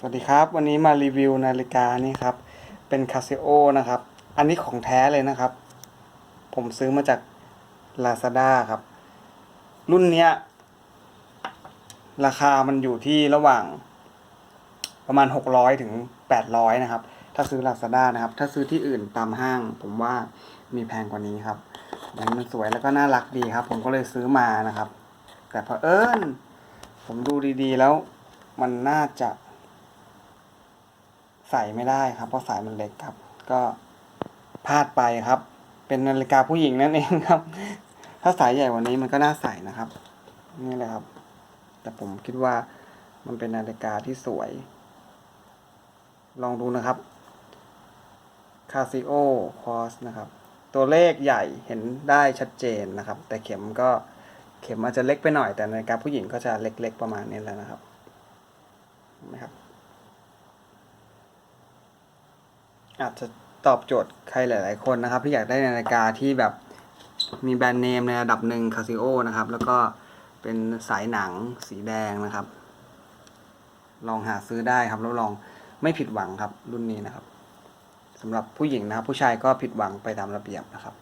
สวัสดีครับ วันนี้มารีวิวนาฬิกานี่ครับ เป็น Casio นะครับ อันนี้ของแท้เลยนะครับ ผมซื้อมาจาก Lazada ครับ รุ่นเนี้ย ราคามันอยู่ที่ระหว่าง ประมาณ 600 ถึง 800 นะครับ ถ้าซื้อ Lazada นะครับ ถ้าซื้อที่อื่นตามห้าง ผมว่ามีแพงกว่านี้ครับอันนี้มันสวยแล้วก็น่ารักดีครับ ผมก็เลยซื้อมานะครับ แต่พอเผอิญผมดูดีๆแล้วมันน่าจะ ใส่ไม่ได้ครับ เพราะสายมันเล็กครับ ก็พลาดไปครับ เป็นนาฬิกาผู้หญิงนั่นเองครับ ถ้าสายใหญ่กว่านี้มันก็น่าใส่นะครับ นี่แหละครับ แต่ผมคิดว่ามันเป็นนาฬิกาที่สวย ลองดูนะครับ Casio Cross นะครับ ตัวเลขใหญ่เห็นได้ชัดเจนนะครับ แต่เข็มก็เข็มอาจจะเล็กไปหน่อยแต่นาฬิกาผู้หญิงก็จะเล็กๆประมาณนี้แหละนะครับนไหมครับ อาจจะตอบโจทย์ใครหลาย ๆ คนนะครับ ที่อยากได้นาฬิกาที่แบบมีแบรนด์เนมในระดับหนึ่งคาซิโอนะครับ แล้วก็เป็นสายหนังสีแดงนะครับ ลองหาซื้อได้ครับแล้วลองไม่ผิดหวังครับรุ่นนี้นะครับสำหรับผู้หญิงนะครับผู้ชายก็ผิดหวังไปตามระเบียบนะครับ